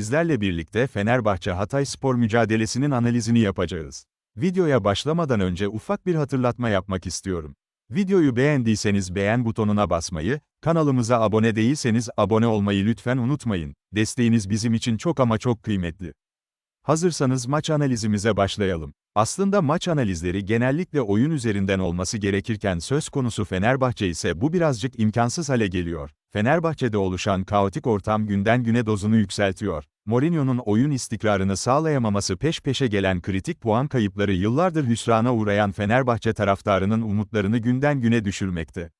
Sizlerle birlikte Fenerbahçe Hatay Spor mücadelesinin analizini yapacağız. Videoya başlamadan önce ufak bir hatırlatma yapmak istiyorum. Videoyu beğendiyseniz beğen butonuna basmayı, kanalımıza abone değilseniz abone olmayı lütfen unutmayın. Desteğiniz bizim için çok ama çok kıymetli. Hazırsanız maç analizimize başlayalım. Aslında maç analizleri genellikle oyun üzerinden olması gerekirken söz konusu Fenerbahçe ise bu birazcık imkansız hale geliyor. Fenerbahçe'de oluşan kaotik ortam günden güne dozunu yükseltiyor. Mourinho'nun oyun istikrarını sağlayamaması peş peşe gelen kritik puan kayıpları yıllardır hüsrana uğrayan Fenerbahçe taraftarının umutlarını günden güne düşürmekte.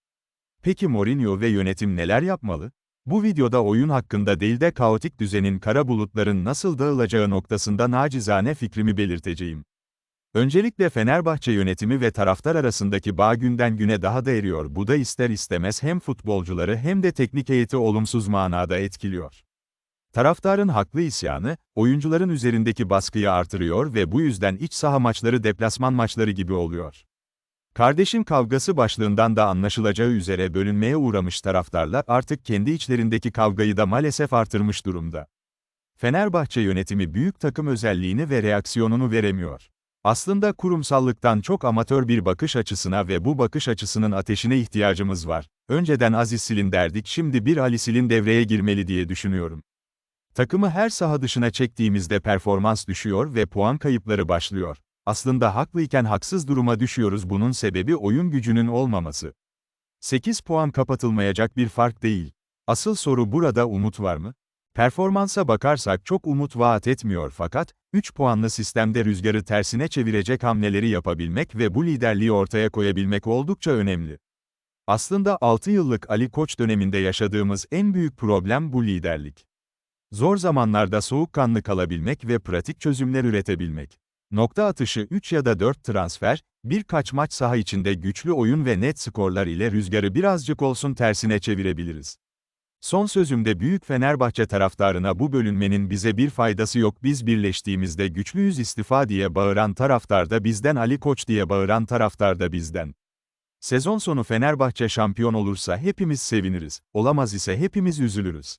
Peki Mourinho ve yönetim neler yapmalı? Bu videoda oyun hakkında değil de kaotik düzenin kara bulutların nasıl dağılacağı noktasında nacizane fikrimi belirteceğim. Öncelikle Fenerbahçe yönetimi ve taraftar arasındaki bağ günden güne daha da eriyor. Bu da ister istemez hem futbolcuları hem de teknik heyeti olumsuz manada etkiliyor. Taraftarın haklı isyanı, oyuncuların üzerindeki baskıyı artırıyor ve bu yüzden iç saha maçları deplasman maçları gibi oluyor. Kardeşim kavgası başlığından da anlaşılacağı üzere bölünmeye uğramış taraftarlar artık kendi içlerindeki kavgayı da maalesef artırmış durumda. Fenerbahçe yönetimi büyük takım özelliğini ve reaksiyonunu veremiyor. Aslında kurumsallıktan çok amatör bir bakış açısına ve bu bakış açısının ateşine ihtiyacımız var. Önceden Aziz Silin derdik şimdi bir Ali Silin devreye girmeli diye düşünüyorum. Takımı her saha dışına çektiğimizde performans düşüyor ve puan kayıpları başlıyor. Aslında haklıyken haksız duruma düşüyoruz bunun sebebi oyun gücünün olmaması. 8 puan kapatılmayacak bir fark değil. Asıl soru burada umut var mı? Performansa bakarsak çok umut vaat etmiyor fakat, 3 puanlı sistemde rüzgarı tersine çevirecek hamleleri yapabilmek ve bu liderliği ortaya koyabilmek oldukça önemli. Aslında 6 yıllık Ali Koç döneminde yaşadığımız en büyük problem bu liderlik. Zor zamanlarda soğukkanlı kalabilmek ve pratik çözümler üretebilmek. Nokta atışı 3 ya da 4 transfer, birkaç maç saha içinde güçlü oyun ve net skorlar ile rüzgarı birazcık olsun tersine çevirebiliriz. Son sözümde büyük Fenerbahçe taraftarına bu bölünmenin bize bir faydası yok biz birleştiğimizde güçlüyüz istifa diye bağıran taraftar da bizden Ali Koç diye bağıran taraftar da bizden. Sezon sonu Fenerbahçe şampiyon olursa hepimiz seviniriz, olamaz ise hepimiz üzülürüz.